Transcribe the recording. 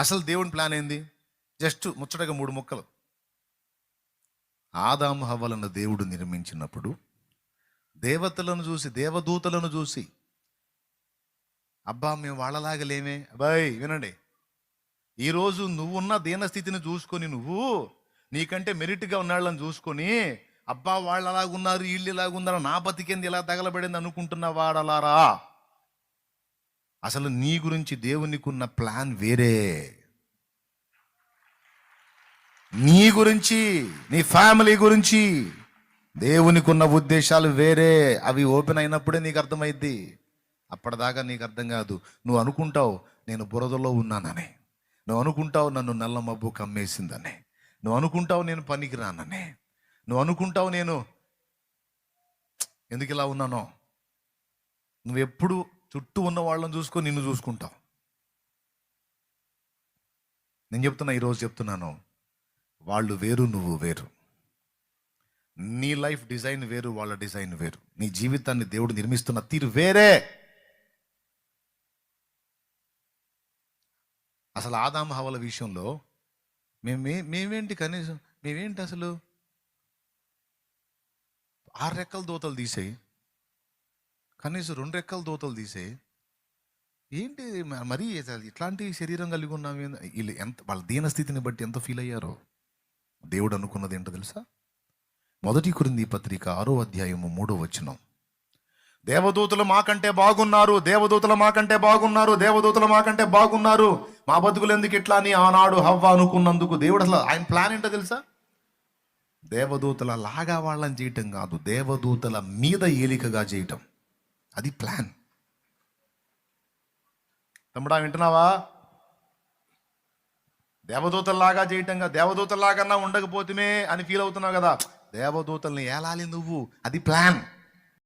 అసలు దేవుని ప్లాన్ ఏంది? జస్ట్ ముచ్చటగా మూడు ముక్కలు. ఆదాము హవ్వలను దేవుడు నిర్మించినప్పుడు దేవతలను చూసి దేవదూతలను చూసి అబ్బా మేము వాళ్ళలాగా లేమే. అబ్బాయి వినండి. ఈరోజు నువ్వున్న దీనస్థితిని చూసుకొని నువ్వు నీకంటే మెరిట్గా ఉన్న వాళ్ళని చూసుకొని అబ్బా వాళ్ళు అలాగున్నారు వీళ్ళు ఇలాగున్నారు నా బతికేంది ఇలా తగలబడింది అనుకుంటున్న వాడలారా? అసలు నీ గురించి దేవునికి ఉన్న ప్లాన్ వేరే. నీ గురించి నీ ఫ్యామిలీ గురించి దేవునికి ఉన్న ఉద్దేశాలు వేరే. అవి ఓపెన్ అయినప్పుడే నీకు అర్థమైద్ది. అప్పటిదాకా నీకు అర్థం కాదు. నువ్వు అనుకుంటావు నేను బురదలో ఉన్నానని. నువ్వు అనుకుంటావు నన్ను నల్ల మబ్బు కమ్మేసిందని. నువ్వు అనుకుంటావు నేను పనికిరానని నువ్వు అనుకుంటావు నేను ఎందుకు ఇలా ఉన్నానో. నువ్వు ఎప్పుడు చుట్టూ ఉన్న వాళ్ళని చూసుకొని నిన్ను చూసుకుంటావు నేను చెప్తున్నా ఈరోజు చెప్తున్నాను. వాళ్ళు వేరు నువ్వు వేరు. నీ లైఫ్ డిజైన్ వేరు వాళ్ళ డిజైన్ వేరు. నీ జీవితాన్ని దేవుడు నిర్మిస్తున్న తీరు వేరే. అసలు ఆదాం హవల విషయంలో మేమే మేమేంటి కనీసం మేమేంటి అసలు? ఆరు రెక్కల దోతలు తీసేయి. కనీసం రెండు రెక్కల దోతలు తీసే. ఏంటి మరీ ఇట్లాంటి శరీరం కలిగి ఉన్నాం వీళ్ళు ఎంత వాళ్ళ దీనస్థితిని బట్టి ఎంత ఫీల్ అయ్యారో? దేవుడు అనుకున్నది ఏంటో తెలుసా? మొదటి కురింది పత్రిక ఆరో అధ్యాయము మూడో వచనం. దేవదూతలు మాకంటే బాగున్నారు దేవదూతలు మాకంటే బాగున్నారు దేవదూతలు మాకంటే బాగున్నారు. మా బతుకులు ఎందుకు ఇట్లా అని ఆనాడు హవ్వ అనుకున్నందుకు దేవుడు అసలు ఆయన ప్లాన్ ఏంటో తెలుసా? దేవదూతల లాగా వాళ్ళని చేయటం కాదు దేవదూతల మీద ఏలికగా చేయటం. అది ప్లాన్. తమ్ముడా వింటున్నావా? దేవదూతల్లాగా చేయటంగా దేవదూతల్లాగన్నా ఉండకపోతేమే అని ఫీల్ అవుతున్నావు కదా. దేవదూతల్ని ఏలాలి నువ్వు? అది ప్లాన్.